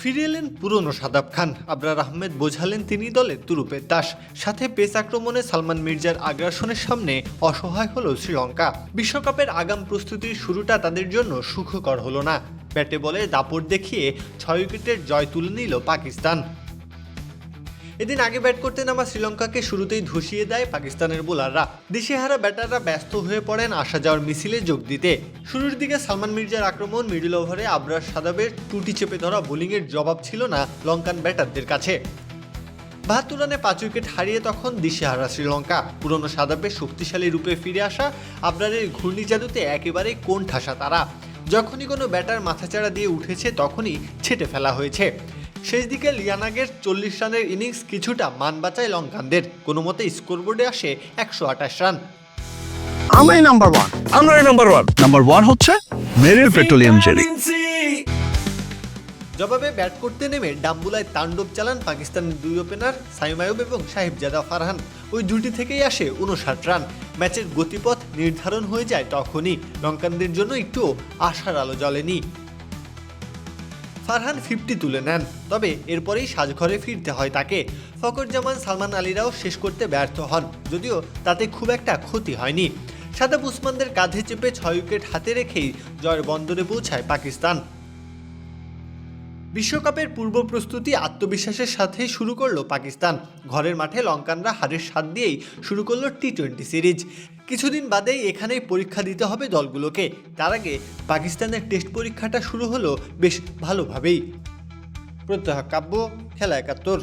ফিরে এলেন পুরনো সাদাব খান। আবরার আহমেদ বোঝালেন তিনি দলের তুরুপের দাস। সাথে পেস আক্রমণে সালমান মির্জার আগ্রাসনের সামনে অসহায় হল শ্রীলঙ্কা। বিশ্বকাপের আগাম প্রস্তুতির শুরুটা তাদের জন্য সুখকর হলো না। ব্যাটে বলে দাপট দেখিয়ে ছয় উইকেটের জয় তুলে নিল পাকিস্তান। এদিন আগে ব্যাট করতে নামা শ্রীলঙ্কাকে শুরুতেই ধসিয়ে দেয় পাকিস্তানের বোলাররা। দিশেহারা ব্যাটাররা ব্যস্ত হয়ে পড়েন আসা যাওয়ার মিছিলে যোগ দিতে। শুরুর দিকে সালমান মির্জার আক্রমণ, মিডল ওভারে আবরার সাদাবের টুটি চেপে ধরা বোলিংয়ের জবাব ছিল না লঙ্কান ব্যাটারদের কাছে। বাহাত্তর রানে পাঁচ উইকেট হারিয়ে তখন দিশেহারা শ্রীলঙ্কা। পুরনো সাদাবের শক্তিশালী রূপে ফিরে আসা আবরারের ঘূর্ণি জাদুতে একেবারে কোণ ঠাসা তারা। যখনই কোনো ব্যাটার মাথাচাড়া দিয়ে উঠেছে, তখনই ছেটে ফেলা হয়েছে। শেষ দিকে লিয়ানাগের চল্লিশ রানের ইনিংস কিছুটা মান বাঁচায় লঙ্কানদের। কোনো মতে স্কোরবোর্ডে আসে একশো আঠাশ রান। আমরাই নাম্বার ওয়ান আমরাই নাম্বার ওয়ান নাম্বার ওয়ান হচ্ছে মেরিল পেট্রোলিয়াম জেলি জবাবে ব্যাট করতে নেমে ডাম্বুলায় তাণ্ডব চালান পাকিস্তানের দুই ওপেনার সাইম আয়ুব এবং সাহিবজাদা ফারহান। ওই জুটি থেকেই আসে উনষাট রান। ম্যাচের গতিপথ নির্ধারণ হয়ে যায় তখনই। লঙ্কানদের জন্য একটু আশার আলো জ্বলেনি। ফারহান ফিফটি তুলে নেন। তবে এরপরেই সাজঘরে ফিরতে হয় তাকে। ফকর জামান সালমান আলীরাও শেষ করতে ব্যর্থ হন, যদিও তাতে খুব একটা ক্ষতি হয়নি। সাদাব উসমানদের কাঁধে চেপে ছয় উইকেট হাতে রেখেই জয়ের বন্দরে পৌঁছায় পাকিস্তান। বিশ্বকাপের পূর্ব প্রস্তুতি আত্মবিশ্বাসের সাথে শুরু করল পাকিস্তান। ঘরের মাঠে লঙ্কানরা হারের স্বাদ দিয়েই শুরু করল টি টোয়েন্টি সিরিজ। কিছুদিন বাদেই এখানেই পরীক্ষা দিতে হবে দলগুলোকে। তার আগে পাকিস্তানের টেস্ট পরীক্ষাটা শুরু হলো বেশ ভালোভাবেই। প্রত্যহ কাব্য, খেলা একাত্তর।